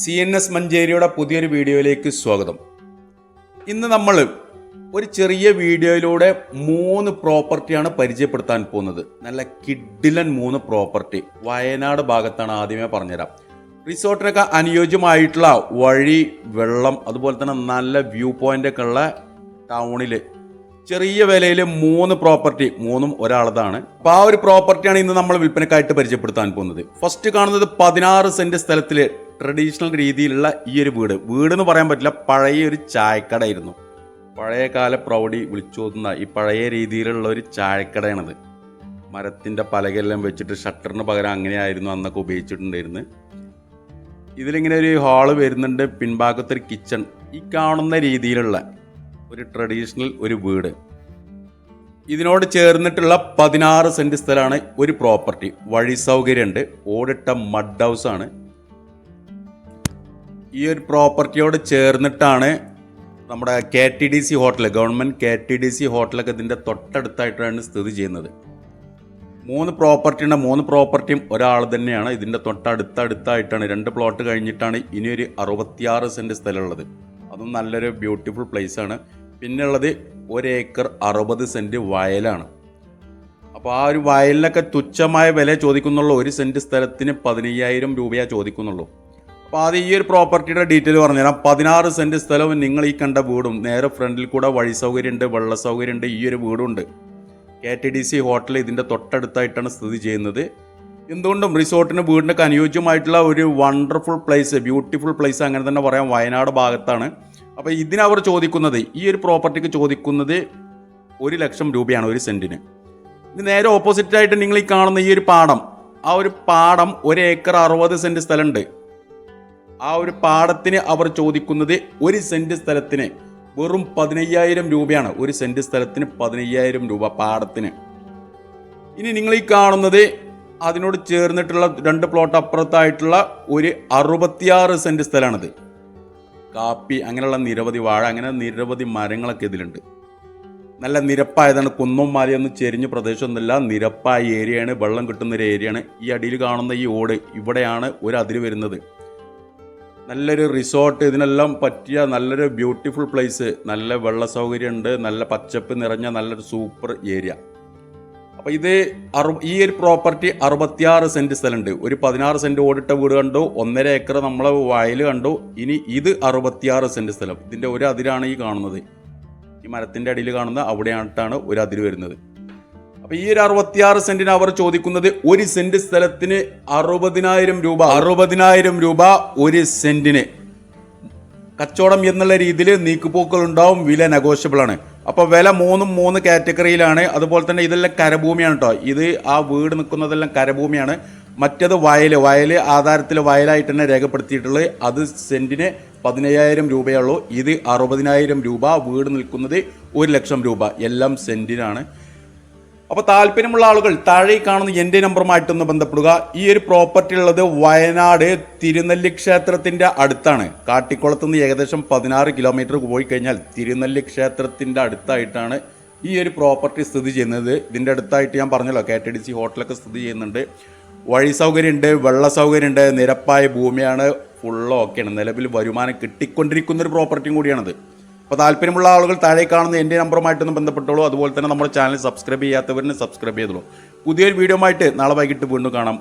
C N S മഞ്ചേരിയുടെ പുതിയൊരു വീഡിയോയിലേക്ക് സ്വാഗതം. ഇന്ന് നമ്മൾ ഒരു ചെറിയ വീഡിയോയിലൂടെ മൂന്ന് പ്രോപ്പർട്ടിയാണ് പരിചയപ്പെടുത്താൻ പോകുന്നത്. നല്ല കിഡിലൻ മൂന്ന് പ്രോപ്പർട്ടി. വയനാട് ഭാഗത്താണ് ആദ്യമേ പറഞ്ഞുതരാം. റിസോർട്ടിനൊക്കെ അനുയോജ്യമായിട്ടുള്ള വഴി വെള്ളം അതുപോലെ തന്നെ നല്ല വ്യൂ പോയിന്റ് ഒക്കെ ഉള്ള ടൗണിൽ ചെറിയ വിലയിൽ മൂന്ന് പ്രോപ്പർട്ടി മൂന്നും ഒരാളതാണ്. അപ്പോൾ ആ ഒരു പ്രോപ്പർട്ടിയാണ് ഇന്ന് നമ്മൾ വിൽപ്പനക്കായിട്ട് പരിചയപ്പെടുത്താൻ പോകുന്നത്. ഫസ്റ്റ് കാണുന്നത് പതിനാറ് സെന്റ് സ്ഥലത്തിൽ ട്രഡീഷണൽ രീതിയിലുള്ള ഈ ഒരു വീട്. വീട് എന്ന് പറയാൻ പറ്റില്ല പഴയ ഒരു ചായക്കടയായിരുന്നു. പഴയ കാല പ്രൗഢി വിളിച്ചോതുന്ന ഈ പഴയ രീതിയിലുള്ള ഒരു ചായക്കടയാണത്. മരത്തിന്റെ പലകെല്ലാം വെച്ചിട്ട് ഷട്ടറിന് പകരം അങ്ങനെയായിരുന്നു അന്നൊക്കെ ഉപയോഗിച്ചിട്ടുണ്ടായിരുന്നു ഇതിലിങ്ങനെ ഒരു ഹാൾ വരുന്നുണ്ട് പിൻഭാഗത്തൊരു കിച്ചൺ. ഈ കാണുന്ന രീതിയിലുള്ള ഒരു ട്രഡീഷണൽ ഒരു വീട്. ഇതിനോട് ചേർന്നിട്ടുള്ള പതിനാറ് സെന്റ് സ്ഥലമാണ് ഒരു പ്രോപ്പർട്ടി വഴി സൗകര്യമുണ്ട്. ഓടിട്ട മഡ് ഹൗസാണ് ഈ ഒരു പ്രോപ്പർട്ടിയോട് ചേർന്നിട്ടാണ് നമ്മുടെ K T D C hotel government K T D C ഹോട്ടലൊക്കെ ഇതിന്റെ തൊട്ടടുത്തായിട്ടാണ് സ്ഥിതി ചെയ്യുന്നത്. മൂന്ന് പ്രോപ്പർട്ടിയുടെ മൂന്ന് പ്രോപ്പർട്ടിയും ഒരാൾ തന്നെയാണ് ഇതിന്റെ തൊട്ടടുത്തടുത്തായിട്ടാണ് രണ്ട് പ്ലോട്ട് കഴിഞ്ഞിട്ടാണ് ഇനിയൊരു അറുപത്തിയാറ് സെന്റ് സ്ഥലമുള്ളത്. അതും നല്ലൊരു ബ്യൂട്ടിഫുൾ പ്ലേസ് ആണ്. പിന്നെ ഉള്ളത് ഒരു ഏക്കർ അറുപത് സെന്റ് വയലാണ്. അപ്പോൾ ആ ഒരു വയലിനൊക്കെ തുച്ഛമായ വില ചോദിക്കുന്നുള്ളൂ. ഒരു സെന്റ് സ്ഥലത്തിന് പതിനയ്യായിരം രൂപയാണ് ചോദിക്കുന്നുള്ളൂ. അപ്പോൾ അത് ഈ ഒരു പ്രോപ്പർട്ടിയുടെ ഡീറ്റെയിൽ പറഞ്ഞുതരാം. പതിനാറ് സെന്റ് സ്ഥലവും നിങ്ങൾ ഈ കണ്ട വീടും. നേരെ ഫ്രണ്ടിൽ കൂടെ വഴി സൗകര്യമുണ്ട് വെള്ള സൗകര്യമുണ്ട് ഈ ഒരു വീടുണ്ട് K T D C hotel ഇതിന്റെ തൊട്ടടുത്തായിട്ടാണ് സ്ഥിതി ചെയ്യുന്നത്. എന്തുകൊണ്ടും റിസോർട്ടിന് വീടിനൊക്കെ അനുയോജ്യമായിട്ടുള്ള ഒരു വണ്ടർഫുൾ പ്ലേസ് ബ്യൂട്ടിഫുൾ പ്ലേസ് അങ്ങനെ തന്നെ പറയാം വയനാട് ഭാഗത്താണ്. അപ്പോൾ ഇതിനവർ ചോദിക്കുന്നത് ഈ ഒരു പ്രോപ്പർട്ടിക്ക് ചോദിക്കുന്നത് ഒരു ലക്ഷം രൂപയാണ് ഒരു സെന്റിന് ഇത് നേരെ ഓപ്പോസിറ്റായിട്ട് നിങ്ങൾ ഈ കാണുന്ന ഈ ഒരു പാടം ആ ഒരു പാടം ഒരു ഏക്കർ അറുപത് സെന്റ് സ്ഥലമുണ്ട്. ആ ഒരു പാടത്തിന് അവർ ചോദിക്കുന്നത് ഒരു സെന്റ് സ്ഥലത്തിന് വെറും പതിനയ്യായിരം രൂപയാണ്. ഒരു സെന്റ് സ്ഥലത്തിന് പതിനയ്യായിരം രൂപ പാടത്തിന് ഇനി നിങ്ങൾ ഈ കാണുന്നത് അതിനോട് ചേർന്നിട്ടുള്ള രണ്ട് പ്ലോട്ട് അപ്പുറത്തായിട്ടുള്ള ഒരു അറുപത്തിയാറ് സെന്റ് സ്ഥലമാണിത് കാപ്പി അങ്ങനെയുള്ള നിരവധി വാഴ അങ്ങനെ നിരവധി മരങ്ങളൊക്കെ ഇതിലുണ്ട്. നല്ല നിരപ്പായതാണ്. കുന്നും മലയൊന്നും ചെരിഞ്ഞ പ്രദേശമൊന്നുമില്ല. നിരപ്പായ ഏരിയയാണ്. വെള്ളം കിട്ടുന്ന ഒരു ഏരിയയാണ്. ഈ അടിയിൽ കാണുന്ന ഈ ഓട് ഇവിടെയാണ് ഒരു അതിര് വരുന്നത്. നല്ലൊരു റിസോർട്ട് ഇതിനെല്ലാം പറ്റിയ നല്ലൊരു ബ്യൂട്ടിഫുൾ പ്ലേസ് നല്ല വെള്ള സൗകര്യമുണ്ട് നല്ല പച്ചപ്പ് നിറഞ്ഞ നല്ലൊരു സൂപ്പർ ഏരിയ അപ്പോൾ ഇത് അറു ഈ ഒരു പ്രോപ്പർട്ടി അറുപത്തിയാറ് സെന്റ് സ്ഥലമുണ്ട്. ഒരു പതിനാറ് സെന്റ് ഓടിട്ട വീട് കണ്ടു ഒന്നര ഏക്കർ നമ്മളെ വയൽ കണ്ടു. ഇനി ഇത് അറുപത്തിയാറ് സെന്റ് സ്ഥലം. ഇതിന്റെ ഒരു അതിരാണ് ഈ കാണുന്നത്. ഈ മരത്തിന്റെ അടിയിൽ കാണുന്ന അവിടെയായിട്ടാണ് ഒരു അതിര് വരുന്നത്. അപ്പൊ ഈ ഒരു അറുപത്തിയാറ് സെന്റിന് അവർ ചോദിക്കുന്നത് ഒരു സെന്റ് സ്ഥലത്തിന് അറുപതിനായിരം രൂപ. അറുപതിനായിരം രൂപ ഒരു സെന്റിന്. കച്ചവടം എന്നുള്ള രീതിയിൽ നീക്കുപോക്കൾ ഉണ്ടാവും വില നെഗോഷ്യബിൾ ആണ്. അപ്പൊ വില മൂന്നും മൂന്ന് കാറ്റഗറിയിലാണ്. അതുപോലെ തന്നെ ഇതെല്ലാം കരഭൂമിയാണ് കേട്ടോ ഇത് ആ വീട് നിൽക്കുന്നതെല്ലാം കരഭൂമിയാണ്. മറ്റത് വയൽ വയൽ ആധാരത്തിൽ വയലായിട്ട് തന്നെ രേഖപ്പെടുത്തിയിട്ടുള്ളത് അത് സെന്റിന് പതിനയ്യായിരം രൂപയുള്ളൂ ഇത് അറുപതിനായിരം രൂപ വീട് നിൽക്കുന്നത് ഒരു ലക്ഷം രൂപ. എല്ലാം സെന്റിനാണ്. അപ്പോൾ താല്പര്യമുള്ള ആളുകൾ താഴെ കാണുന്ന എന്റെ നമ്പറുമായിട്ടൊന്ന് ബന്ധപ്പെടുക. ഈ ഒരു പ്രോപ്പർട്ടി ഉള്ളത് വയനാട് തിരുനെല്ലി ക്ഷേത്രത്തിന്റെ അടുത്താണ്. കാട്ടിക്കുളത്ത് നിന്ന് ഏകദേശം പതിനാറ് കിലോമീറ്റർ പോയി കഴിഞ്ഞാൽ തിരുനെല്ലി ക്ഷേത്രത്തിന്റെ അടുത്തായിട്ടാണ് ഈ ഒരു പ്രോപ്പർട്ടി സ്ഥിതി ചെയ്യുന്നത്. ഇതിന്റെ അടുത്തായിട്ട് ഞാൻ പറഞ്ഞല്ലോ കെ ടി ഡി സി ഹോട്ടലൊക്കെ സ്ഥിതി ചെയ്യുന്നുണ്ട്. വഴി സൗകര്യമുണ്ട് വെള്ള സൗകര്യമുണ്ട് നിരപ്പായ ഭൂമിയാണ് ഫുള്ളോ ഒക്കെയാണ് നിലവിൽ വരുമാനം കിട്ടിക്കൊണ്ടിരിക്കുന്ന ഒരു പ്രോപ്പർട്ടിയും കൂടിയാണത്. അപ്പോൾ താല്പര്യമുള്ള ആളുകൾ താഴെ കാണുന്ന എന്റെ നമ്പറുമായിട്ടൊന്നും ബന്ധപ്പെട്ടോളൂ. അതുപോലെ തന്നെ നമ്മുടെ ചാനൽ സബ്സ്ക്രൈബ് ചെയ്യാത്തവരിന് സബ്സ്ക്രൈബ് ചെയ്തോളൂ. പുതിയൊരു വീഡിയോ ആയിട്ട് നാളെ വൈകിട്ട് വീണ്ടും കാണാം.